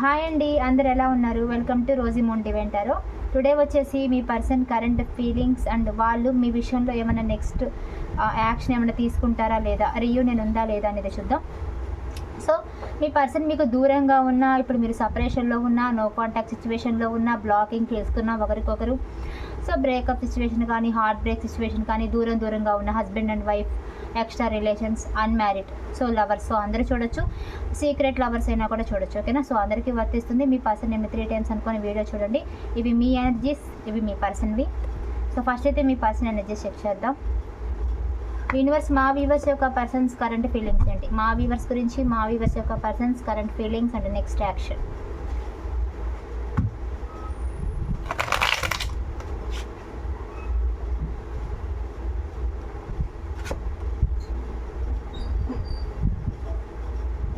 Hi అండి అందరు ఎలా ఉన్నారు? వెల్కమ్ టు రోజీ మోంటి వెంటారో టుడే వచ్చేసి మీ పర్సన్ కరెంట్ ఫీలింగ్స్ అండ్ వాళ్ళు మీ విషయంలో ఏమైనా నెక్స్ట్ యాక్షన్ ఏమైనా తీసుకుంటారా లేదా? రీయూనియన్ ఉందా లేదా అనేది చూద్దాం. సో మీ పర్సన్ మీకు దూరంగా ఉన్న ఇప్పుడు మీరు సపరేషన్లో ఉన్న నో కాంటాక్ట్ సిచ్యువేషన్లో ఉన్న బ్లాకింగ్ చేసుకున్న ఒకరికొకరు. సో బ్రేకప్ సిచ్యువేషన్ కానీ హార్ట్ బ్రేక్ సిచ్యువేషన్ కానీ దూరం దూరంగా ఉన్న husband and wife extra relations unmarried. So lovers. So అందరూ చూడొచ్చు. సీక్రెట్ లవర్స్ అయినా కూడా చూడొచ్చు ఓకేనా? సో అందరికీ వర్తిస్తుంది. మీ పర్సన్ నేను త్రీ టైమ్స్ అనుకుని వీడియో చూడండి. ఇవి మీ ఎనర్జీస్ ఇవి మీ పర్సన్వి. సో ఫస్ట్ అయితే మీ పర్సన్ ఎనర్జీస్ చెక్ చేద్దాం. యూనివర్స్ మా వీవర్స్ యొక్క పర్సన్స్ కరెంట్ ఫీలింగ్స్ ఏంటి? మా వీవర్స్ గురించి మా వీవర్స్ యొక్క persons current feelings and next action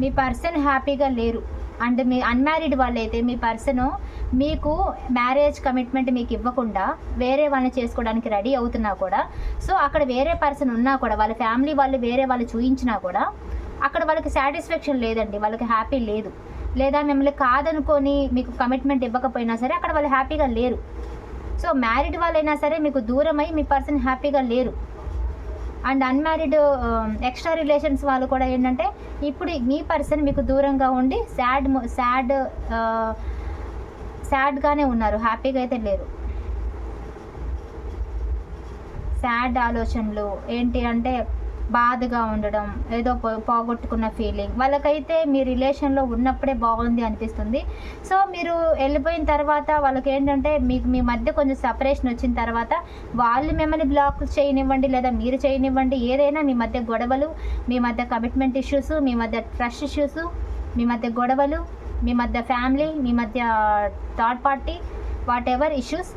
me person హ్యాపీగా లేరు. అండ్ మీ అన్మ్యారీడ్ వాళ్ళైతే మీ పర్సన్ మీకు మ్యారేజ్ కమిట్మెంట్ మీకు ఇవ్వకుండా వేరే వాళ్ళని చేసుకోవడానికి రెడీ అవుతున్నా కూడా సో అక్కడ వేరే పర్సన్ ఉన్నా కూడా వాళ్ళ ఫ్యామిలీ వాళ్ళు వేరే వాళ్ళు చూయించినా కూడా అక్కడ వాళ్ళకి సాటిస్ఫాక్షన్ లేదండి వాళ్ళకి హ్యాపీ లేదు. లేదా మిమ్మల్ని కాదనుకొని మీకు కమిట్మెంట్ ఇవ్వకపోయినా సరే అక్కడ వాళ్ళు హ్యాపీగా లేరు. సో మ్యారీడ్ వాళ్ళైనా సరే మీకు దూరమై మీ పర్సన్ హ్యాపీగా లేరు. అండ్ అన్మ్యారీడ్ ఎక్స్ట్రా రిలేషన్స్ వాళ్ళు కూడా ఏంటంటే ఇప్పుడు మీ పర్సన్ మీకు దూరంగా ఉండి సాడ్ సాడ్ సాడ్గానే ఉన్నారు హ్యాపీగా అయితే లేరు. సాడ్ ఆలోచనలు ఏంటి అంటే బాధగా ఉండడం ఏదో పోగొట్టుకున్న ఫీలింగ్ వాళ్ళకైతే మీ రిలేషన్లో ఉన్నప్పుడే బాగుంది అనిపిస్తుంది. సో మీరు వెళ్ళిపోయిన తర్వాత వాళ్ళకి ఏంటంటే మీకు మీ మధ్య కొంచెం సపరేషన్ వచ్చిన తర్వాత వాళ్ళు మిమ్మల్ని బ్లాక్ చేయనివ్వండి లేదా మీరు చేయనివ్వండి ఏదైనా మీ మధ్య గొడవలు మీ మధ్య కమిట్మెంట్ ఇష్యూస్ మీ మధ్య ట్రస్ట్ ఇష్యూస్ మీ మధ్య గొడవలు మీ మధ్య ఫ్యామిలీ మీ మధ్య third party what ever issues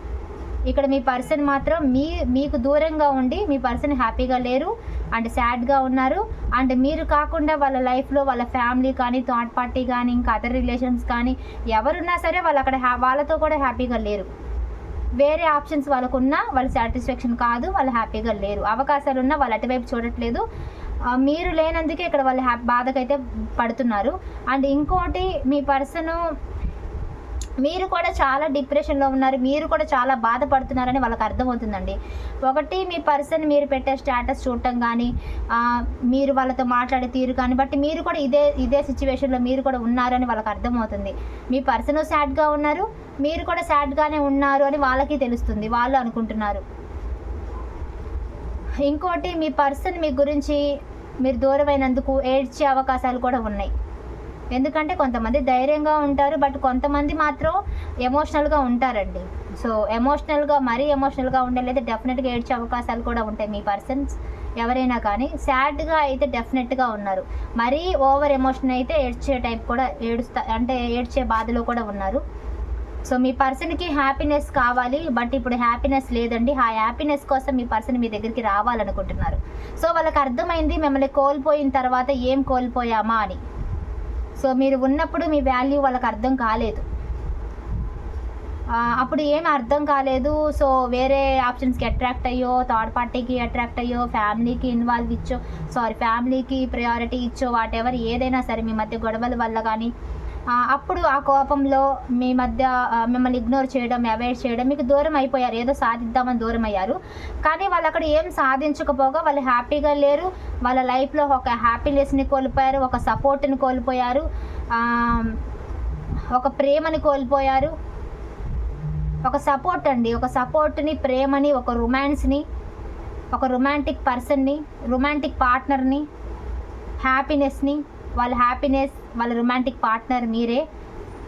ఇక్కడ మీ పర్సన్ మాత్రం మీ మీకు దూరంగా ఉండి మీ పర్సన్ హ్యాపీగా లేరు అండ్ సాడ్గా ఉన్నారు. అండ్ మీరు కాకుండా వాళ్ళ లైఫ్లో వాళ్ళ ఫ్యామిలీ కానీ థర్డ్ పార్టీ కానీ ఇంకా అదర్ రిలేషన్స్ కానీ ఎవరున్నా సరే వాళ్ళు అక్కడ హ్యా వాళ్ళతో కూడా హ్యాపీగా లేరు. వేరే ఆప్షన్స్ వాళ్ళకు ఉన్నా వాళ్ళ సాటిస్ఫాక్షన్ కాదు వాళ్ళు హ్యాపీగా లేరు. అవకాశాలు ఉన్నా వాళ్ళు అటువైపు చూడట్లేదు. మీరు లేనందుకే ఇక్కడ వాళ్ళు హ్యా బాధకైతే పడుతున్నారు. అండ్ ఇంకోటి మీ పర్సన్ మీరు కూడా చాలా డిప్రెషన్లో ఉన్నారు మీరు కూడా చాలా బాధపడుతున్నారని వాళ్ళకి అర్థమవుతుందండి. ఒకటి మీ పర్సన్ మీరు పెట్టే స్టేటస్ చూడటం కానీ మీరు వాళ్ళతో మాట్లాడే తీరు కానీ బట్టి మీరు కూడా ఇదే ఇదే సిచ్యువేషన్లో మీరు కూడా ఉన్నారని వాళ్ళకి అర్థమవుతుంది. మీ పర్సన్ సాడ్గా ఉన్నారు మీరు కూడా సాడ్గానే ఉన్నారు అని వాళ్ళకి తెలుస్తుంది వాళ్ళు అనుకుంటున్నారు. ఇంకోటి మీ పర్సన్ మీ గురించి మీరు దూరమైనందుకు ఏడ్చే అవకాశాలు కూడా ఉన్నాయి. ఎందుకంటే కొంతమంది ధైర్యంగా ఉంటారు బట్ కొంతమంది మాత్రం ఎమోషనల్గా ఉంటారండి. సో ఎమోషనల్గా మరీ ఎమోషనల్గా ఉండలేదు డెఫినెట్గా ఏడ్చే అవకాశాలు కూడా ఉంటాయి మీ పర్సన్స్ ఎవరైనా కానీ. సాడ్గా అయితే డెఫినెట్గా ఉన్నారు. మరీ ఓవర్ ఎమోషన్ అయితే ఏడ్చే టైప్ కూడా ఏడుస్తా అంటే ఏడ్చే బాధలో కూడా ఉన్నారు. సో మీ పర్సన్కి హ్యాపీనెస్ కావాలి బట్ ఇప్పుడు హ్యాపీనెస్ లేదండి. ఆ హ్యాపీనెస్ కోసం మీ పర్సన్ మీ దగ్గరికి రావాలనుకుంటున్నారు. సో వాళ్ళకి అర్థమైంది మిమ్మల్ని కోల్పోయిన తర్వాత ఏం కోల్పోయామా అని. సో మీరు ఉన్నప్పుడు మీ వాల్యూ వాళ్ళకి అర్థం కాలేదు. అప్పుడు ఏం అర్థం కాలేదు. సో వేరే ఆప్షన్స్కి అట్రాక్ట్ అయ్యో థర్డ్ పార్టీకి అట్రాక్ట్ అయ్యో ఫ్యామిలీకి ఇన్వాల్వ్ ఇచ్చో సారీ ఫ్యామిలీకి ప్రయారిటీ ఇచ్చో వాట్ ఎవర్ ఏదైనా సరే మీ మధ్య గొడవల వల్ల కానీ అప్పుడు ఆ కోపంలో మీ మధ్య మిమ్మల్ని ఇగ్నోర్ చేయడం అవాయిడ్ చేయడం మీకు దూరం అయిపోయారు. ఏదో సాధిద్దామని దూరం అయ్యారు. కానీ వాళ్ళు అక్కడ ఏం సాధించకపోగా వాళ్ళు హ్యాపీగా లేరు. వాళ్ళ లైఫ్లో ఒక హ్యాపీనెస్ని కోల్పోయారు ఒక సపోర్ట్ని కోల్పోయారు. ఒక ప్రేమని కోల్పోయారు. ఒక సపోర్ట్ అండి. ఒక సపోర్ట్ని ప్రేమని ఒక రొమాన్స్ని ఒక రొమాంటిక్ పర్సన్ని రొమాంటిక్ పార్ట్నర్ని హ్యాపీనెస్ని వాళ్ళ హ్యాపీనెస్ వాళ్ళ రొమాంటిక్ పార్ట్నర్ మీరే.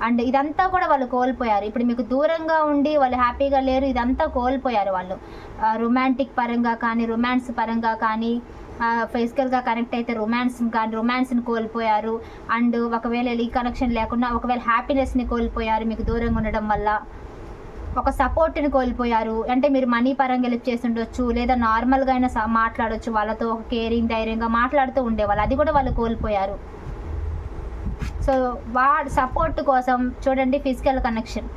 అండ్ ఇదంతా కూడా వాళ్ళు కోల్పోయారు. ఇప్పుడు మీకు దూరంగా ఉండి వాళ్ళు హ్యాపీగా లేరు ఇదంతా కోల్పోయారు వాళ్ళు. రొమాంటిక్ పరంగా కానీ రొమాన్స్ పరంగా కానీ ఫిజికల్గా కనెక్ట్ అయితే రొమాన్స్ కానీ రొమాన్స్ని కోల్పోయారు. అండ్ ఒకవేళ ఈ కనెక్షన్ లేకుండా ఒకవేళ హ్యాపీనెస్ని కోల్పోయారు మీకు దూరంగా ఉండడం వల్ల ఒక సపోర్ట్ని కోల్పోయారు. అంటే మీరు మనీ పరంగా హెల్ప్ చేసి ఉండొచ్చు లేదా నార్మల్గా అయినా స- మాట్లాడొచ్చు. వాళ్ళతో ఒక కేరింగ్ ధైర్యంగా మాట్లాడుతూ ఉండేవాళ్ళు. అది కూడా వాళ్ళు కోల్పోయారు. సో వా సపోర్ట్ కోసం చూడండి ఫిజికల్ కనెక్షన్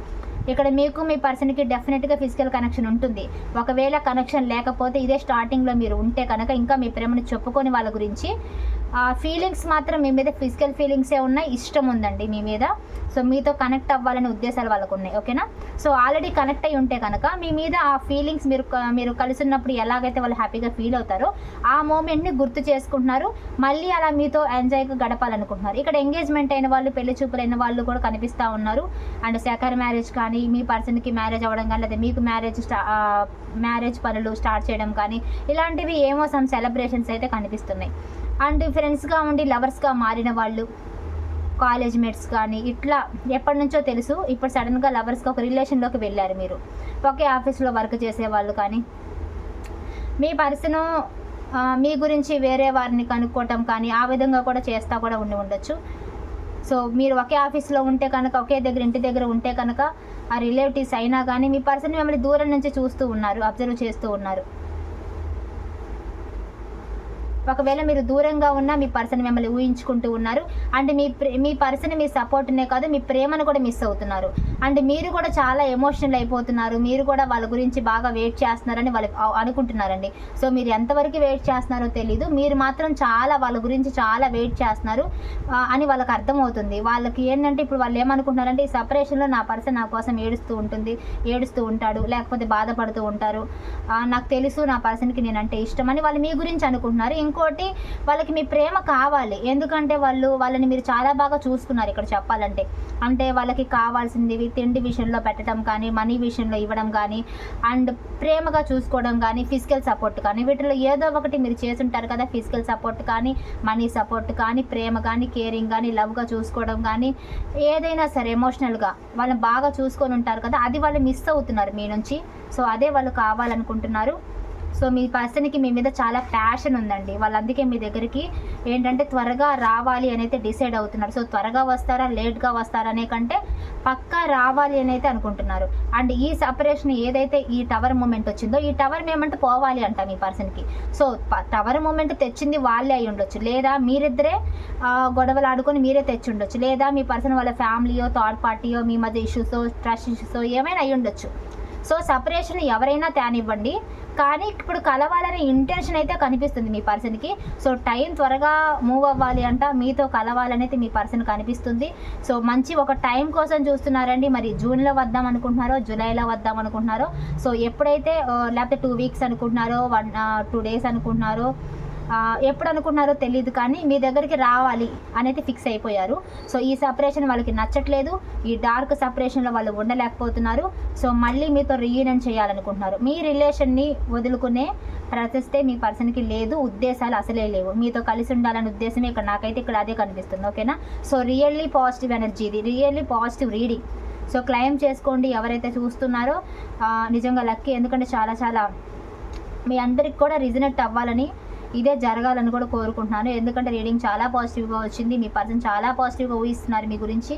ఇక్కడ మీకు మీ పర్సన్కి డెఫినెట్గా ఫిజికల్ కనెక్షన్ ఉంటుంది. ఒకవేళ కనెక్షన్ లేకపోతే ఇదే స్టార్టింగ్లో మీరు ఉంటే కనుక ఇంకా మీ ప్రేమను చెప్పుకొని వాళ్ళ గురించి ఫీలింగ్స్ మాత్రం మీ మీద ఫిజికల్ ఫీలింగ్సే ఉన్నాయి? ఇష్టం ఉందండి మీ మీద. సో మీతో కనెక్ట్ అవ్వాలనే ఉద్దేశాలు వాళ్ళకు ఉన్నాయి. ఓకేనా సో ఆల్రెడీ కనెక్ట్ అయి ఉంటే కనుక మీ మీద ఆ ఫీలింగ్స్ మీరు మీరు కలిసి ఉన్నప్పుడు ఎలాగైతే వాళ్ళు హ్యాపీగా ఫీల్ అవుతారో ఆ మూమెంట్ని గుర్తు చేసుకుంటున్నారు. మళ్ళీ అలా మీతో ఎంజాయ్గా గడపాలనుకుంటున్నారు. ఇక్కడ ఎంగేజ్మెంట్ అయిన వాళ్ళు పెళ్ళి చూపులైన వాళ్ళు కూడా కనిపిస్తూ ఉన్నారు. అండ్ సెకండ్ మ్యారేజ్ కానీ మీ పర్సన్కి మ్యారేజ్ అవ్వడం కానీ లేదా మీకు మ్యారేజ్ స్టా మ్యారేజ్ పనులు స్టార్ట్ చేయడం కానీ ఇలాంటివి ఏమో సమ్ సెలబ్రేషన్స్ అయితే కనిపిస్తున్నాయి. అండ్ ఫ్రెండ్స్గా ఉండి లవర్స్గా మారిన వాళ్ళు కాలేజ్ మేట్స్ కానీ ఇట్లా ఎప్పటి నుంచో తెలుసు. ఇప్పుడు సడన్గా లవర్స్గా ఒక రిలేషన్లోకి వెళ్ళారు మీరు. ఒకే ఆఫీస్లో వర్క్ చేసే వాళ్ళు కానీ మీ పర్సన్ మీ గురించి వేరే వారిని కనుక్కోవటం కానీ ఆ విధంగా కూడా చేస్తా కూడా ఉండి ఉండొచ్చు. సో మీరు ఒకే ఆఫీస్లో ఉంటే కనుక ఒకే దగ్గర ఇంటి దగ్గర ఉంటే కనుక ఆ రిలేటివ్స్ అయినా కానీ మీ పర్సన్ మిమ్మల్ని దూరం నుంచి చూస్తూ ఉన్నారు అబ్జర్వ్ చేస్తూ ఉన్నారు. ఒకవేళ మీరు దూరంగా ఉన్నా మీ పర్సన్ మిమ్మల్ని ఊహించుకుంటూ ఉన్నారు. And me pray me person మీ సపోర్ట్నే కాదు మీ ప్రేమను కూడా మిస్ అవుతున్నారు. అండ్ మీరు కూడా చాలా ఎమోషనల్ అయిపోతున్నారు. మీరు కూడా వాళ్ళ గురించి బాగా వెయిట్ చేస్తున్నారని వాళ్ళు అనుకుంటున్నారండి. సో మీరు ఎంతవరకు వెయిట్ చేస్తున్నారో తెలీదు. మీరు మాత్రం చాలా వాళ్ళ గురించి చాలా వెయిట్ చేస్తున్నారు అని వాళ్ళకి అర్థమవుతుంది. వాళ్ళకి ఏంటంటే ఇప్పుడు వాళ్ళు ఏమనుకుంటున్నారంటే ఈ సపరేషన్లో నా పర్సన్ నా కోసం ఏడుస్తూ ఉంటుంది ఏడుస్తూ ఉంటాడు లేకపోతే బాధపడుతూ ఉంటారు. నాకు తెలుసు నా పర్సన్కి నేనంటే ఇష్టం అని వాళ్ళు మీ గురించి అనుకుంటున్నారు. ఇంకోటి వాళ్ళకి మీ ప్రేమ కావాలి. ఎందుకంటే వాళ్ళు వాళ్ళని మీరు చాలా బాగా చూసుకున్నారు ఇక్కడ చెప్పాలంటే. అంటే వాళ్ళకి కావాల్సింది తిండి విషయంలో పెట్టడం కానీ మనీ విషయంలో ఇవ్వడం కానీ అండ్ ప్రేమగా చూసుకోవడం కానీ ఫిజికల్ సపోర్ట్ కానీ వీటిలో ఏదో ఒకటి మీరు చేస్తుంటారు కదా ఫిజికల్ సపోర్ట్ కానీ మనీ సపోర్ట్ కానీ ప్రేమ కానీ కేరింగ్ కానీ లవ్గా చూసుకోవడం కానీ ఏదైనా సరే ఎమోషనల్గా వాళ్ళని బాగా చూసుకొని ఉంటారు కదా అది వాళ్ళు మిస్ అవుతున్నారు మీ నుంచి. సో అదే వాళ్ళు కావాలనుకుంటున్నారు. సో మీ పర్సన్కి మీ మీద చాలా ప్యాషన్ ఉందండి. వాళ్ళు అందుకే మీ దగ్గరికి ఏంటంటే త్వరగా రావాలి అనేది డిసైడ్ అవుతున్నారు. సో త్వరగా వస్తారా లేట్గా వస్తారా అనే కంటే పక్కా రావాలి అని అయితే అనుకుంటున్నారు. అండ్ ఈ సపరేషన్ ఏదైతే ఈ టవర్ మూమెంట్ వచ్చిందో ఈ టవర్ మేమంటే పోవాలి అంట మీ పర్సన్కి. సో టవర్ మూమెంట్ తెచ్చింది వాళ్ళే అయి ఉండొచ్చు. లేదా మీరిద్దరే గొడవలు ఆడుకొని మీరే తెచ్చి ఉండొచ్చు. లేదా మీ పర్సన్ వాళ్ళ ఫ్యామిలీయో థర్డ్ పార్టీయో మీ మధ్య ఇష్యూస్ ట్రస్ట్ ఇష్యూస్ ఏమైనా అయి ఉండొచ్చు. సో సపరేషన్ ఎవరైనా తేనివ్వండి. కానీ ఇప్పుడు కలవాలనే ఇంటెన్షన్ అయితే కనిపిస్తుంది మీ పర్సన్కి. సో టైం త్వరగా మూవ్ అవ్వాలి అంట మీతో కలవాలనైతే మీ పర్సన్ కనిపిస్తుంది. సో మంచి ఒక టైం కోసం చూస్తున్నారండి. మరి జూన్లో వద్దాం అనుకుంటున్నారో జూలైలో వద్దాం అనుకుంటున్నారో. సో ఎప్పుడైతే లేకపోతే టూ వీక్స్ అనుకుంటున్నారో వన్ టూ డేస్ అనుకుంటున్నారో ఎప్పుడు అనుకున్నారో తెలియదు కానీ మీ దగ్గరికి రావాలి అనేది ఫిక్స్ అయిపోయారు. సో ఈ సపరేషన్ వాళ్ళకి నచ్చట్లేదు. ఈ డార్క్ సపరేషన్లో వాళ్ళు ఉండలేకపోతున్నారు. సో మళ్ళీ మీతో రీయూనియన్ చేయాలనుకుంటున్నారు. మీ రిలేషన్ని వదులుకునే ప్రశస్తే మీ పర్సన్కి లేదు. ఉద్దేశాలు అసలే లేవు. మీతో కలిసి ఉండాలనే ఉద్దేశమే ఇక్కడ నాకైతే ఇక్కడ అదే కనిపిస్తుంది. ఓకేనా? సో రియల్లీ పాజిటివ్ ఎనర్జీ ఇది. Really positive reading. So claim చేసుకోండి ఎవరైతే చూస్తున్నారో. నిజంగా లక్కీ. ఎందుకంటే చాలా చాలా మీ అందరికి కూడా రిజనెట్ అవ్వాలని ఇదే జరగాలని కూడా కోరుకుంటున్నాను. ఎందుకంటే రీడింగ్ చాలా పాజిటివ్గా వచ్చింది. మీ పర్సన్ చాలా పాజిటివ్గా ఊహిస్తున్నారు మీ గురించి.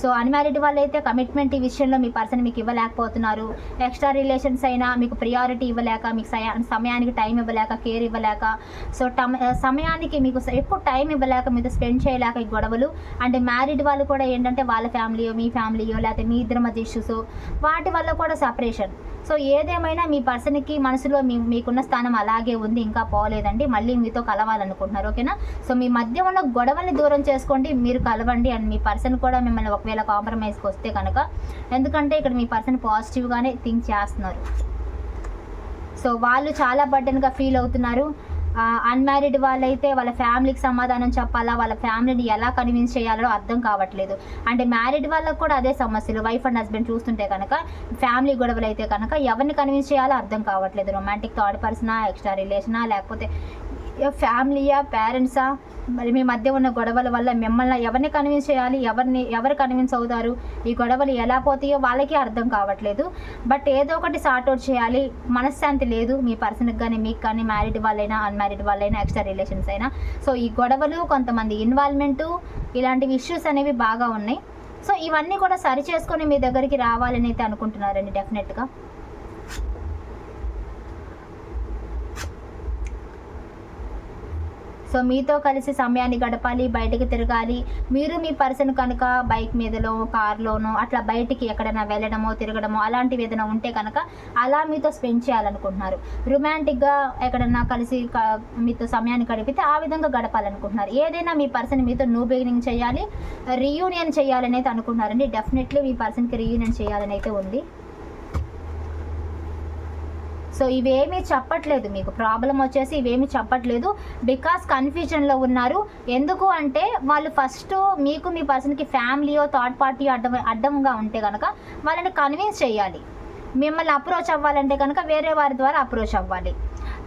సో అన్మ్యారీడ్ వాళ్ళు అయితే కమిట్మెంట్ ఈ విషయంలో మీ పర్సన్ మీకు ఇవ్వలేకపోతున్నారు. ఎక్స్ట్రా రిలేషన్స్ అయినా మీకు ప్రియారిటీ ఇవ్వలేక మీకు సమయానికి టైం ఇవ్వలేక కేర్ ఇవ్వలేక సో టమ సమయానికి మీకు ఎక్కువ టైం ఇవ్వలేక మీతో స్పెండ్ చేయలేక ఈ గొడవలు. అండ్ మ్యారీడ్ వాళ్ళు కూడా ఏంటంటే వాళ్ళ ఫ్యామిలీయో మీ ఫ్యామిలీయో లేకపోతే మీ ఇద్దరి మధ్య ఇష్యూస్ వాటి వల్ల కూడా సపరేషన్. సో ఏదేమైనా మీ పర్సన్కి మనసులో మీ మీకున్న స్థానం అలాగే ఉంది ఇంకా పోలేదండి మళ్ళీ మీతో కలవాలనుకుంటున్నారు ఓకేనా? సో మీ మధ్య ఉన్న గొడవల్ని దూరం చేసుకోండి మీరు కలవండి అండ్ మీ పర్సన్ కూడా మిమ్మల్ని ఒకవేళ కాంప్రమైజ్కి వస్తే కనుక. ఎందుకంటే ఇక్కడ మీ పర్సన్ పాజిటివ్గానే థింక్ చేస్తున్నారు. సో వాళ్ళు చాలా బర్డెన్గా ఫీల్ అవుతున్నారు. అన్మ్యారీడ్ వాళ్ళైతే వాళ్ళ ఫ్యామిలీకి సమాధానం చెప్పాలా? వాళ్ళ ఫ్యామిలీని ఎలా కన్విన్స్ చేయాలో అర్థం కావట్లేదు. అంటే మ్యారీడ్ వాళ్ళకు కూడా అదే సమస్యలు. వైఫ్ అండ్ హస్బెండ్ చూస్తుంటే కనుక ఫ్యామిలీ గొడవలు అయితే కనుక ఎవరిని కన్విన్స్ చేయాలో అర్థం కావట్లేదు. రొమాంటిక్ థర్డ్ పర్సనా ఎక్స్ట్రా రిలేషనా లేకపోతే ఫ్యామిలీయా పేరెంట్సా మరి మీ మధ్య ఉన్న గొడవల వల్ల మిమ్మల్ని ఎవరిని కన్విన్స్ చేయాలి? ఎవరిని ఎవరు కన్విన్స్ అవుతారు? ఈ గొడవలు ఎలా పోతాయో వాళ్ళకి అర్థం కావట్లేదు. బట్ ఏదో ఒకటి సార్ట్ అవుట్ చేయాలి. మనశ్శాంతి లేదు. మీ పర్సన్కి కానీ మీకు కానీ మ్యారీడ్ వాళ్ళైనా అన్మ్యారీడ్ వాళ్ళైనా ఎక్స్ట్రా రిలేషన్స్ అయినా. సో ఈ గొడవలు కొంతమంది ఇన్వాల్వ్మెంటు ఇలాంటివి ఇష్యూస్ అనేవి బాగా ఉన్నాయి. సో ఇవన్నీ కూడా సరి చేసుకొని మీ దగ్గరికి రావాలని అయితే అనుకుంటున్నారండి డెఫినెట్గా సో మీతో కలిసి సమయాన్ని గడపాలి బయటకి తిరగాలి. మీరు మీ పర్సన్ కనుక బైక్ మీదలో కార్లోనో అట్లా బయటికి ఎక్కడైనా వెళ్ళడమో తిరగడమో అలాంటివి ఏదైనా ఉంటే కనుక అలా మీతో స్పెండ్ చేయాలనుకుంటున్నారు. రొమాంటిక్గా ఎక్కడన్నా కలిసి మీతో సమయాన్ని గడిపితే ఆ విధంగా గడపాలనుకుంటున్నారు. ఏదైనా మీ పర్సన్ మీతో న్యూ బిగినింగ్ చేయాలి రీయూనియన్ చేయాలని అయితే అనుకుంటున్నారండి. డెఫినెట్లీ మీ పర్సన్కి రీయూనియన్ చేయాలని అయితే ఉంది. సో ఇవేమీ చెప్పట్లేదు. మీకు ప్రాబ్లం వచ్చేసి ఇవేమీ చెప్పట్లేదు. బికాస్ కన్ఫ్యూజన్లో ఉన్నారు. ఎందుకు అంటే వాళ్ళు ఫస్ట్ మీకు మీ పర్సన్కి ఫ్యామిలీయో థర్డ్ పార్టీ అడ్డం అడ్డంగా ఉంటే కనుక వాళ్ళని కన్విన్స్ చేయాలి. మిమ్మల్ని అప్రోచ్ అవ్వాలంటే కనుక వేరే వారి ద్వారా అప్రోచ్ అవ్వాలి.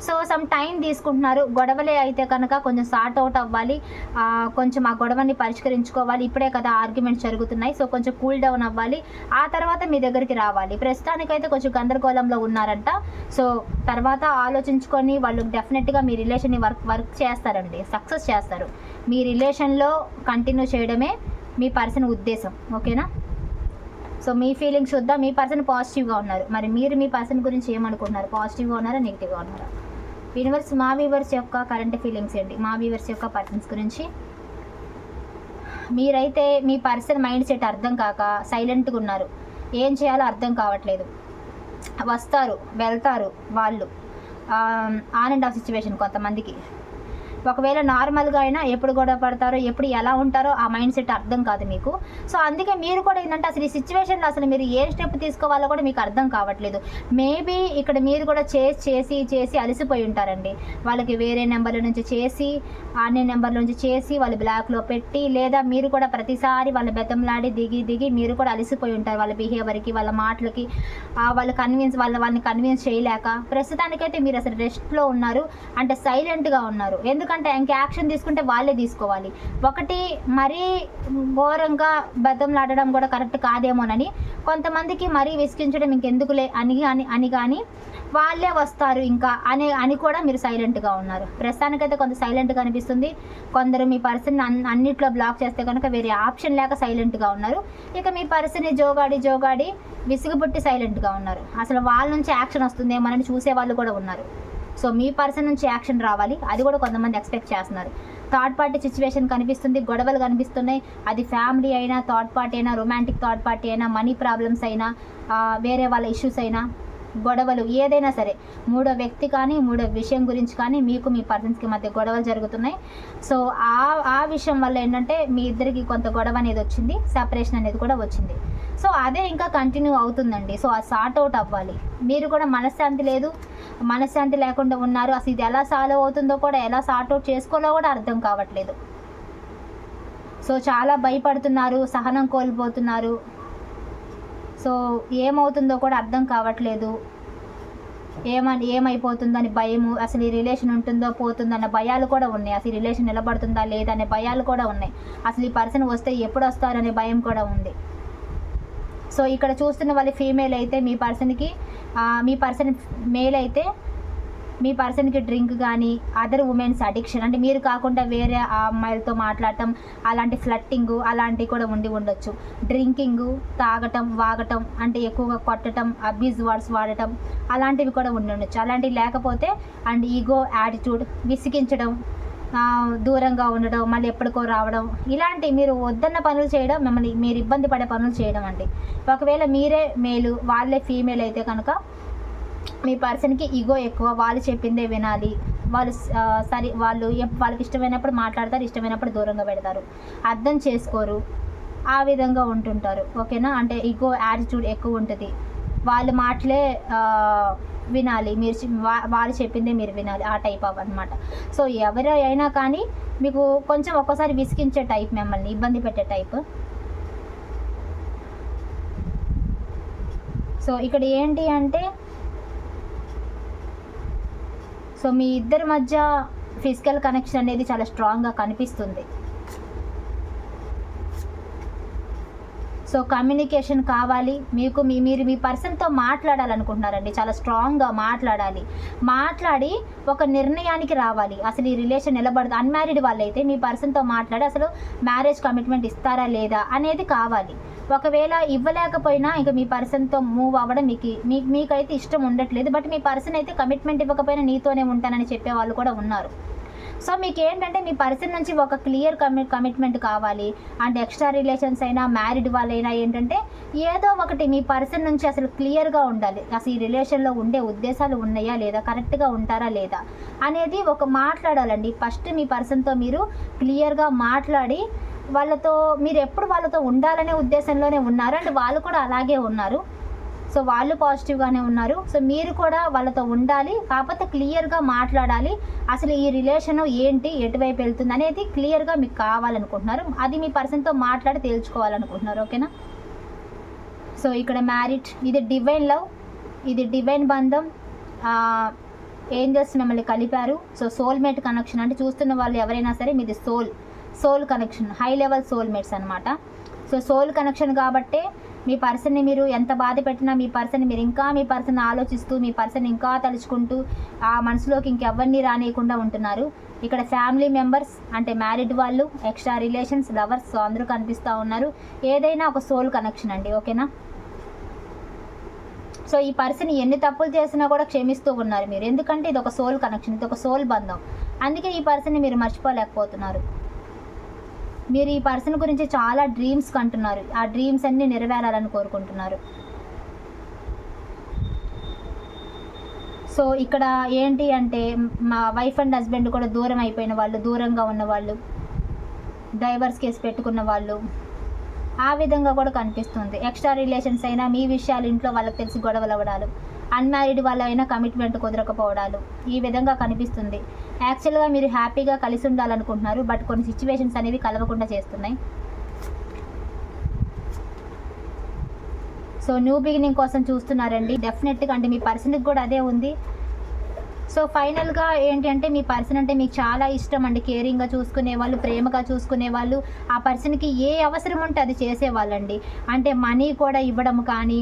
సో సమ్ టైం తీసుకుంటున్నారు. గొడవలే అయితే కనుక కొంచెం సార్ట్ అవుట్ అవ్వాలి. కొంచెం ఆ గొడవని పరిష్కరించుకోవాలి. ఇప్పుడే కదా ఆర్గ్యుమెంట్స్ జరుగుతున్నాయి. సో కొంచెం కూల్ డౌన్ అవ్వాలి. ఆ తర్వాత మీ దగ్గరికి రావాలి. ప్రస్తుతానికైతే కొంచెం గందరగోళంలో ఉన్నారంట. సో తర్వాత ఆలోచించుకొని వాళ్ళు డెఫినెట్గా మీ రిలేషన్ని వర్క్ వర్క్ చేస్తారండి. సక్సెస్ చేస్తారు. మీ రిలేషన్లో కంటిన్యూ చేయడమే మీ పర్సన్ ఉద్దేశం. ఓకేనా? సో మీ ఫీలింగ్స్ చూద్దాం మీ పర్సన్ పాజిటివ్గా ఉన్నారు. మరి మీరు మీ పర్సన్ గురించి ఏమనుకుంటున్నారు? పాజిటివ్గా ఉన్నారా? నెగిటివ్గా ఉన్నారా? యూనివర్స్ మా వ్యూవర్స్ యొక్క కరెంట్ ఫీలింగ్స్ ఏంటి? మా వ్యూవర్స్ యొక్క పర్సన్స్ గురించి. మీరైతే మీ పర్సన్ మైండ్ సెట్ అర్థం కాక సైలెంట్గా ఉన్నారు. ఏం చేయాలో అర్థం కావట్లేదు. వస్తారు వెళ్తారు వాళ్ళు. ఆన్ అండ్ ఆఫ్ సిచ్యువేషన్ కొంతమందికి. ఒకవేళ నార్మల్గా అయినా ఎప్పుడు గొడవ పడతారో ఎప్పుడు ఎలా ఉంటారో ఆ మైండ్ సెట్ అర్థం కాదు మీకు. సో అందుకే మీరు కూడా ఏంటంటే అసలు ఈ సిచ్యువేషన్లో అసలు మీరు ఏ స్టెప్ తీసుకోవాలో కూడా మీకు అర్థం కావట్లేదు. మేబీ ఇక్కడ మీరు కూడా చేసి చేసి చేసి అలసిపోయి ఉంటారండి. వాళ్ళకి వేరే నెంబర్ల నుంచి చేసి అన్ని నెంబర్ల నుంచి చేసి వాళ్ళు బ్లాక్లో పెట్టి లేదా మీరు కూడా ప్రతిసారి వాళ్ళ బెతంలాడి దిగి దిగి మీరు కూడా అలసిపోయి ఉంటారు. వాళ్ళ బిహేవియర్కి వాళ్ళ మాటలకి వాళ్ళు కన్విన్స్ వాళ్ళ వాళ్ళని కన్విన్స్ చేయలేక. ప్రస్తుతానికైతే మీరు అసలు రెస్ట్లో ఉన్నారు. అంటే సైలెంట్గా ఉన్నారు. ఎందుకంటే ఇంక యాక్షన్ తీసుకుంటే వాళ్ళే తీసుకోవాలి. ఒకటి మరీ ఘోరంగా బెతంలాడడం కూడా కరెక్ట్ కాదేమోనని కొంతమందికి మరీ విసిగించడం ఇంకెందుకులే అని అని అని కానీ వాళ్ళే వస్తారు ఇంకా అని అని కూడా మీరు సైలెంట్గా ఉన్నారు. ప్రస్తుతానికైతే కొంత సైలెంట్గా అనిపిస్తుంది. కొందరు మీ పర్సన్ అన్నిట్లో బ్లాక్ చేస్తే కనుక వేరే ఆప్షన్ లేక సైలెంట్గా ఉన్నారు. ఇక మీ పర్సన్ని జోగాడి జోగాడి విసుగుబుట్టి సైలెంట్గా ఉన్నారు. అసలు వాళ్ళ నుంచి యాక్షన్ వస్తుందేమోనని చూసే వాళ్ళు కూడా ఉన్నారు. సో మీ పర్సన్ నుంచి యాక్షన్ రావాలి. అది కూడా కొంతమంది ఎక్స్పెక్ట్ చేస్తున్నారు. థర్డ్ పార్టీ సిచ్యువేషన్ కనిపిస్తుంది గొడవలు కనిపిస్తున్నాయి. అది ఫ్యామిలీ అయినా థర్డ్ పార్టీ అయినా రొమాంటిక్ థర్డ్ పార్టీ అయినా మనీ ప్రాబ్లమ్స్ అయినా వేరే వాళ్ళ ఇష్యూస్ అయినా గొడవలు ఏదైనా సరే మూడో వ్యక్తి కానీ మూడో విషయం గురించి కానీ మీకు మీ పర్సన్స్కి మధ్య గొడవలు జరుగుతున్నాయి. సో ఆ ఆ విషయం వల్ల ఏంటంటే మీ ఇద్దరికి కొంత గొడవ అనేది వచ్చింది సెపరేషన్ అనేది కూడా వచ్చింది. సో అదే ఇంకా కంటిన్యూ అవుతుందండి. సో ఆ సార్ట్ అవుట్ అవ్వాలి. మీరు కూడా మనశ్శాంతి లేదు మనశ్శాంతి లేకుండా ఉన్నారు. అసలు ఇది ఎలా సాల్వ్ అవుతుందో కూడా ఎలా సార్ట్ అవుట్ చేసుకోలో కూడా అర్థం కావట్లేదు. సో చాలా భయపడుతున్నారు సహనం కోల్పోతున్నారు. సో ఏమవుతుందో కూడా అర్థం కావట్లేదు. ఏమని ఏమైపోతుందని భయము అసలు ఈ రిలేషన్ ఉంటుందో పోతుందన్న భయాలు కూడా ఉన్నాయి. అసలు ఈ రిలేషన్ నిలబడుతుందా లేదా అనే భయాలు కూడా ఉన్నాయి. అసలు ఈ పర్సన్ వస్తే ఎప్పుడు వస్తారనే భయం కూడా ఉంది. సో ఇక్కడ చూస్తున్న వాళ్ళ ఫీమేల్ అయితే మీ పర్సన్కి మీ పర్సన్ మేల్ అయితే మీ పర్సన్కి డ్రింక్ కానీ అదర్ ఉమెన్స్ అడిక్షన్ అంటే మీరు కాకుండా వేరే ఆ అమ్మాయిలతో మాట్లాడటం అలాంటి ఫ్లట్టింగ్ అలాంటివి కూడా ఉండి ఉండొచ్చు. డ్రింకింగ్ తాగటం వాగటం అంటే ఎక్కువగా కొట్టడం అబ్యూజ్ వర్డ్స్ వాడటం అలాంటివి కూడా ఉండి ఉండొచ్చు. అలాంటివి లేకపోతే అండ్ ఈగో యాటిట్యూడ్ విసిగించడం దూరంగా ఉండడం మళ్ళీ ఎప్పటికో రావడం ఇలాంటి మీరు వద్దన్న పనులు చేయడం మిమ్మల్ని మీరు ఇబ్బంది పడే పనులు చేయడం అండి. ఒకవేళ మీరే మేలు వాళ్ళే ఫీమేల్ అయితే కనుక మీ పర్సన్కి ఈగో ఎక్కువ వాళ్ళు చెప్పిందే వినాలి. వాళ్ళు సరి వాళ్ళు వాళ్ళకి ఇష్టమైనప్పుడు మాట్లాడతారు ఇష్టమైనప్పుడు దూరంగా పెడతారు. అర్థం చేసుకోరు. ఆ విధంగా ఉంటుంటారు. ఓకేనా? అంటే ఈగో యాటిట్యూడ్ ఎక్కువ ఉంటుంది. వాళ్ళ మాటలే వినాలి. మీరు చె- వాళ్ళు చెప్పిందే మీరు వినాలి. ఆ టైప్ ఆఫ్ అనమాట సో ఎవరు అయినా కానీ మీకు కొంచెం ఒక్కోసారి విసిగించే టైప్ మిమ్మల్ని ఇబ్బంది పెట్టే టైప్. సో ఇక్కడ ఏంటి అంటే సో మీ ఇద్దరి మధ్య ఫిజికల్ కనెక్షన్ అనేది చాలా స్ట్రాంగ్గా కనిపిస్తుంది. సో కమ్యూనికేషన్ కావాలి. మీకు మీ మీరు మీ పర్సన్తో మాట్లాడాలనుకుంటున్నారండి. చాలా స్ట్రాంగ్గా మాట్లాడాలి. మాట్లాడి ఒక నిర్ణయానికి రావాలి. అసలు ఈ రిలేషన్ నిలబడదు. అన్మ్యారీడ్ వాళ్ళైతే మీ పర్సన్తో మాట్లాడి అసలు మ్యారేజ్ కమిట్మెంట్ ఇస్తారా లేదా అనేది కావాలి. ఒకవేళ ఇవ్వలేకపోయినా ఇంకా మీ పర్సన్తో మూవ్ అవ్వడం మీకు మీ- మీకైతే ఇష్టం ఉండట్లేదు. బట్ మీ పర్సన్ అయితే కమిట్మెంట్ ఇవ్వకపోయినా నీతోనే ఉంటానని చెప్పే వాళ్ళు కూడా ఉన్నారు. సో మీకు ఏంటంటే మీ పర్సన్ నుంచి ఒక క్లియర్ కమిట్ కమిట్మెంట్ కావాలి. అండ్ ఎక్స్ట్రా రిలేషన్స్ అయినా మ్యారీడ్ వాళ్ళైనా ఏంటంటే ఏదో ఒకటి మీ పర్సన్ నుంచి అసలు క్లియర్గా ఉండాలి. అసలు ఈ రిలేషన్లో ఉండే ఉద్దేశాలు ఉన్నాయా లేదా కరెక్ట్గా ఉంటారా లేదా అనేది ఒక మాట్లాడాలండి. ఫస్ట్ మీ పర్సన్తో మీరు క్లియర్గా మాట్లాడి వాళ్ళతో మీరు ఎప్పుడు వాళ్ళతో ఉండాలనే ఉద్దేశంలోనే ఉన్నారు. అండ్ వాళ్ళు కూడా అలాగే ఉన్నారు. సో వాళ్ళు పాజిటివ్గానే ఉన్నారు. సో మీరు కూడా వాళ్ళతో ఉండాలి కాకపోతే క్లియర్గా మాట్లాడాలి. అసలు ఈ రిలేషన్ ఏంటి ఎటువైపు వెళ్తుంది అనేది క్లియర్గా మీకు కావాలనుకుంటున్నారు. అది మీ పర్సన్తో మాట్లాడి తేల్చుకోవాలనుకుంటున్నారు ఓకేనా సో ఇక్కడ మ్యారిడ్ ఇది డివైన్ లవ్ ఇది డివైన్ బంధం. ఏంజల్స్ మిమ్మల్ని కలిపారు. సో సోల్మేట్ కనెక్షన్ అంటే చూస్తున్న వాళ్ళు ఎవరైనా సరే మీది soul soul connection high level soulmates అనమాట సో సోల్ కనెక్షన్ కాబట్టే మీ పర్సన్ని మీరు ఎంత బాధ పెట్టినా మీ పర్సన్ మీరు ఇంకా మీ పర్సన్ ఆలోచిస్తూ మీ పర్సన్ ఇంకా తలుచుకుంటూ ఆ మనసులోకి ఇంకెవరిని రానియకుండా ఉంటున్నారు. ఇక్కడ ఫ్యామిలీ మెంబర్స్ అంటే మ్యారీడ్ వాళ్ళు ఎక్స్ట్రా రిలేషన్స్ లవర్స్ అందరూ కనిపిస్తూ ఉన్నారు. ఏదైనా ఒక సోల్ కనెక్షన్ అండి ఓకేనా? సో ఈ పర్సన్ ఎన్ని తప్పులు చేసినా కూడా క్షమిస్తూ ఉన్నారు మీరు. ఎందుకంటే ఇది ఒక సోల్ కనెక్షన్ ఇది ఒక సోల్ బంధం. అందుకే ఈ పర్సన్ని మీరు మర్చిపోలేకపోతున్నారు. మీరు ఈ పర్సన్ గురించి చాలా డ్రీమ్స్ కంటున్నారు. ఆ డ్రీమ్స్ అన్నీ నెరవేరాలని కోరుకుంటున్నారు. సో ఇక్కడ ఏంటి అంటే మా వైఫ్ అండ్ హస్బెండ్ కూడా దూరం అయిపోయిన వాళ్ళు దూరంగా ఉన్న వాళ్ళు డైవర్స్ కేసు పెట్టుకున్న వాళ్ళు ఆ విధంగా కూడా కనిపిస్తుంది. ఎక్స్ట్రా రిలేషన్స్ అయినా మీ విషయాలు ఇంట్లో వాళ్ళకి తెలిసి గొడవలు అవ్వడాలు. అన్మ్యారీడ్ వాళ్ళైనా కమిట్మెంట్ కుదరకపోవడాలు ఈ విధంగా కనిపిస్తుంది. యాక్చువల్గా మీరు హ్యాపీగా కలిసి ఉండాలనుకుంటున్నారు బట్ కొన్ని సిచ్యువేషన్స్ అనేవి కలవకుండా చేస్తున్నాయి. సో న్యూ బిగినింగ్ కోసం చూస్తున్నారండి. డెఫినెట్గా అంటే మీ పర్సన్కి కూడా అదే ఉంది. సో ఫైనల్గా ఏంటి అంటే మీ పర్సన్ అంటే మీకు చాలా ఇష్టం అండి. కేరింగ్గా చూసుకునే వాళ్ళు ప్రేమగా చూసుకునే వాళ్ళు. ఆ పర్సన్కి ఏ అవసరం ఉంటే అది చేసేవాళ్ళండి. అంటే మనీ కూడా ఇవ్వడం కానీ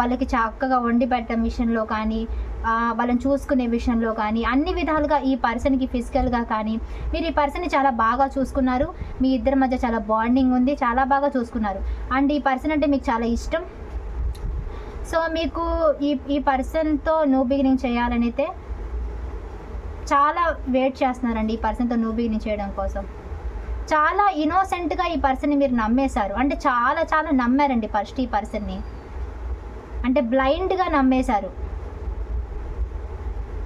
వాళ్ళకి చక్కగా వండి పెట్టడం విషయంలో కానీ వాళ్ళని చూసుకునే విషయంలో కానీ అన్ని విధాలుగా ఈ పర్సన్కి ఫిజికల్గా కానీ మీరు ఈ పర్సన్ని చాలా బాగా చూసుకున్నారు. మీ ఇద్దరి మధ్య చాలా బాండింగ్ ఉంది చాలా బాగా చూసుకున్నారు. అండ్ ఈ పర్సన్ అంటే మీకు చాలా ఇష్టం. సో మీకు ఈ ఈ పర్సన్తో న్యూ బిగినింగ్ చేయాలని అయితే చాలా వెయిట్ చేస్తున్నారండి ఈ పర్సన్తో న్యూ చేయడం కోసం. చాలా ఇన్నోసెంట్గా ఈ పర్సన్ని మీరు నమ్మేశారు. అంటే చాలా చాలా నమ్మారండి ఫస్ట్ ఈ పర్సన్ని అంటే బ్లైండ్గా నమ్మేశారు.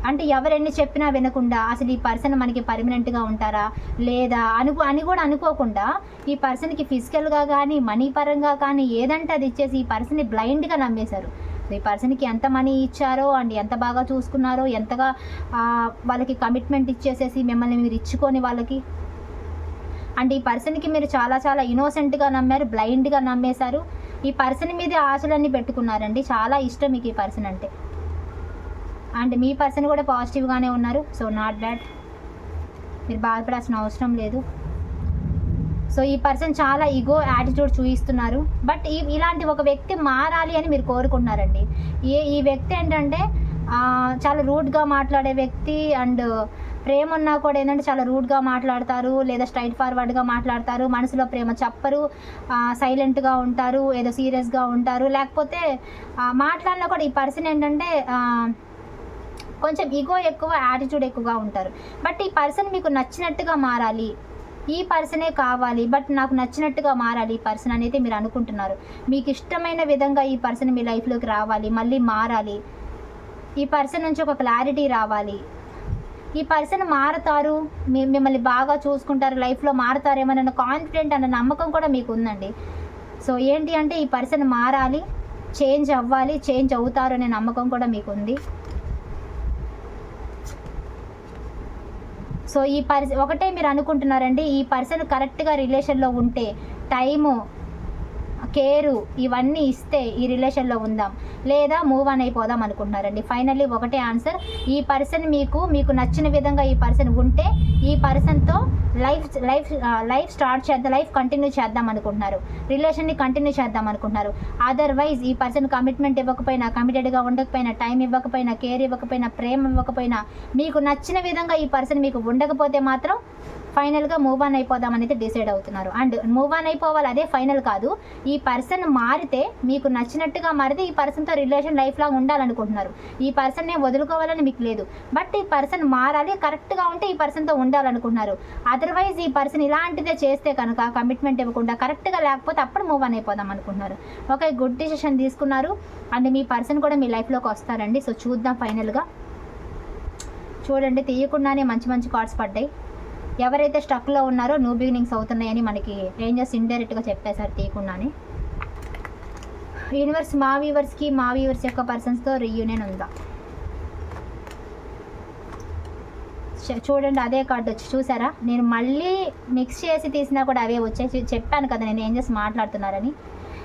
అంటే ఎవరెన్ని చెప్పినా వినకుండా అసలు ఈ పర్సన్ మనకి పర్మనెంట్గా ఉంటారా? లేదా? అనుకో అని కూడా అనుకోకుండా ఈ పర్సన్కి ఫిజికల్గా కానీ మనీ పరంగా కానీ ఏదంటే అది ఇచ్చేసి ఈ పర్సన్ని బ్లైండ్గా నమ్మేశారు. సో ఈ పర్సన్కి ఎంత మనీ ఇచ్చారో అండ్ ఎంత బాగా చూసుకున్నారో ఎంతగా వాళ్ళకి కమిట్మెంట్ ఇచ్చేసేసి మిమ్మల్ని మీరు ఇచ్చుకొని వాళ్ళకి. అండ్ ఈ పర్సన్కి మీరు చాలా చాలా ఇన్నోసెంట్గా నమ్మారు బ్లైండ్గా నమ్మేశారు. ఈ పర్సన్ మీద ఆశలన్నీ పెట్టుకున్నారండి. చాలా ఇష్టం మీకు ఈ పర్సన్ అంటే. అండ్ మీ పర్సన్ కూడా పాజిటివ్గానే ఉన్నారు. So not bad. మీరు బాధపడాల్సిన అవసరం లేదు. సో ఈ పర్సన్ చాలా ఈగో యాటిట్యూడ్ చూపిస్తున్నారు బట్ ఈ ఇలాంటి ఒక వ్యక్తి మారాలి అని మీరు కోరుకుంటున్నారండి. ఏ ఈ వ్యక్తి ఏంటంటే చాలా రూడ్గా మాట్లాడే వ్యక్తి అండ్ ప్రేమ ఉన్నా కూడా ఏంటంటే చాలా రూడ్గా మాట్లాడతారు లేదా స్ట్రైట్ ఫార్వర్డ్గా మాట్లాడతారు మనసులో ప్రేమ చెప్పరు సైలెంట్గా ఉంటారు ఏదో సీరియస్గా ఉంటారు. లేకపోతే మాట్లాడినా కూడా ఈ పర్సన్ ఏంటంటే కొంచెం ఇగో ఎక్కువ యాటిట్యూడ్ ఎక్కువగా ఉంటారు. బట్ ఈ పర్సన్ మీకు నచ్చినట్టుగా మారాలి ఈ పర్సనే కావాలి బట్ నాకు నచ్చినట్టుగా మారాలి ఈ పర్సన్ అనేది మీరు అనుకుంటున్నారు. మీకు ఇష్టమైన విధంగా ఈ పర్సన్ మీ లైఫ్లోకి రావాలి మళ్ళీ మారాలి. ఈ పర్సన్ నుంచి ఒక క్లారిటీ రావాలి. ఈ పర్సన్ మారతారు మీ మిమ్మల్ని బాగా చూసుకుంటారు లైఫ్లో మారతారేమోనన్న కాన్ఫిడెంట్ అన్న నమ్మకం కూడా మీకు ఉందండి. సో ఏంటి అంటే ఈ పర్సన్ మారాలి చేంజ్ అవ్వాలి చేంజ్ అవుతారు అనే నమ్మకం కూడా మీకు ఉంది. సో ఈ పర్సన్ ఒకటే మీరు అనుకుంటున్నారండి ఈ పర్సన్ కరెక్ట్గా రిలేషన్లో ఉంటే టైము కేరు ఇవన్నీ ఇస్తే ఈ రిలేషన్లో ఉందాం లేదా మూవ్ ఆన్ అయిపోదాం అనుకుంటున్నారండి. ఫైనల్లీ ఒకటే ఆన్సర్ ఈ పర్సన్ మీకు మీకు నచ్చిన విధంగా ఈ పర్సన్ ఉంటే ఈ పర్సన్తో లైఫ్ లైఫ్ లైఫ్ స్టార్ట్ చేద్దాం లైఫ్ కంటిన్యూ చేద్దాం అనుకుంటున్నారు. రిలేషన్ని కంటిన్యూ చేద్దాం అనుకుంటున్నారు. అదర్వైజ్ ఈ పర్సన్ కమిట్మెంట్ ఇవ్వకపోయినా కమిటెడ్గా ఉండకపోయినా టైం ఇవ్వకపోయినా కేర్ ఇవ్వకపోయినా ప్రేమ ఇవ్వకపోయినా మీకు నచ్చిన విధంగా ఈ పర్సన్ మీకు ఉండకపోతే మాత్రం ఫైనల్గా మూవ్ ఆన్ అయిపోదాం అనేది డిసైడ్ అవుతున్నారు. అండ్ మూవ్ ఆన్ అయిపోవాలి అదే ఫైనల్ కాదు. ఈ పర్సన్ మారితే మీకు నచ్చినట్టుగా మారితే ఈ పర్సన్తో రిలేషన్ లైఫ్ లాగా ఉండాలనుకుంటున్నారు. ఈ పర్సన్ని వదులుకోవాలని మీకు లేదు. బట్ ఈ పర్సన్ మారాలి కరెక్ట్గా ఉంటే ఈ పర్సన్తో ఉండాలనుకుంటున్నారు. అదర్వైజ్ ఈ పర్సన్ ఇలాంటిదే చేస్తే కనుక కమిట్మెంట్ ఇవ్వకుండా కరెక్ట్గా లేకపోతే అప్పుడు మూవ్ ఆన్ అయిపోదాం అనుకుంటున్నారు. ఒక గుడ్ డిసిషన్ తీసుకున్నారు. అండ్ మీ పర్సన్ కూడా మీ లైఫ్లోకి వస్తారండి. సో చూద్దాం ఫైనల్గా చూడండి తీయకుండానే మంచి మంచి కార్డ్స్ పడ్డాయి. ఎవరైతే స్టక్లో ఉన్నారో న్యూ బిగినింగ్స్ అవుతున్నాయని మనకి ఏంజర్స్ ఇండైరెక్ట్గా చెప్పేశారు తీయకుండానే. యూనివర్స్ మా వ్యూవర్స్కి మా వ్యూవర్స్ యొక్క పర్సన్స్తో రీయూనియన్ ఉందా? చ- చూడండి అదే కార్డు వచ్చి చూసారా? నేను మళ్ళీ మిక్స్ చేసి తీసినా కూడా అవే వచ్చేసి చెప్పాను కదా నేను ఏంజర్స్ మాట్లాడుతున్నారని.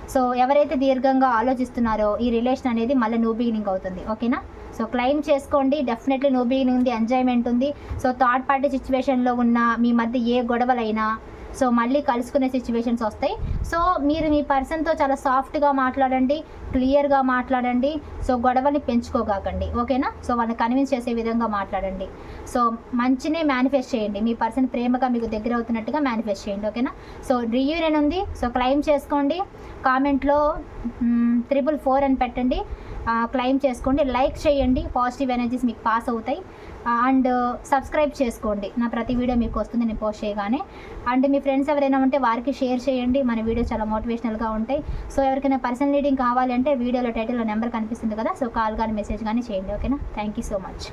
సో ఎవరైతే దీర్ఘంగా ఆలోచిస్తున్నారో ఈ రిలేషన్ అనేది మళ్ళీ న్యూ బిగినింగ్ అవుతుంది. ఓకేనా సో క్లెయిమ్ చేసుకోండి. డెఫినెట్లీ నో బీయింగ్ ఉంది. ఎంజాయ్మెంట్ ఉంది సో థర్డ్ పార్టీ సిచ్యువేషన్లో ఉన్న మీ మధ్య ఏ గొడవలైనా సో మళ్ళీ కలుసుకునే సిచ్యువేషన్స్ వస్తాయి. సో మీరు మీ పర్సన్తో చాలా సాఫ్ట్గా మాట్లాడండి క్లియర్గా మాట్లాడండి. సో గొడవని పెంచుకోగాకండి. ఓకేనా సో వాళ్ళని కన్విన్స్ చేసే విధంగా మాట్లాడండి. సో మంచినే మేనిఫెస్ట్ చేయండి. మీ పర్సన్ ప్రేమగా మీకు దగ్గర అవుతున్నట్టుగా మేనిఫెస్ట్ చేయండి. ఓకేనా సో రీయూనియన్ ఉంది. సో క్లైమ్ చేసుకోండి. కామెంట్లో త్రిబుల్ ఫోర్ అని పెట్టండి. క్లైమ్ చేసుకోండి. లైక్ చేయండి. పాజిటివ్ ఎనర్జీస్ మీకు పాస్ అవుతాయి. అండ్ సబ్స్క్రైబ్ చేసుకోండి. నా ప్రతి వీడియో మీకు వస్తుంది నేను పోస్ట్ చేయగానే. అండ్ మీ ఫ్రెండ్స్ ఎవరైనా ఉంటే వారికి షేర్ చేయండి. మన వీడియో చాలా మోటివేషనల్గా ఉంటాయి. సో ఎవరికైనా పర్సనల్ రీడింగ్ కావాలంటే వీడియోలో టైటిల్లో నెంబర్ కనిపిస్తుంది కదా సో కాల్ కానీ మెసేజ్ కానీ చేయండి. ఓకేనా? Thank you so much.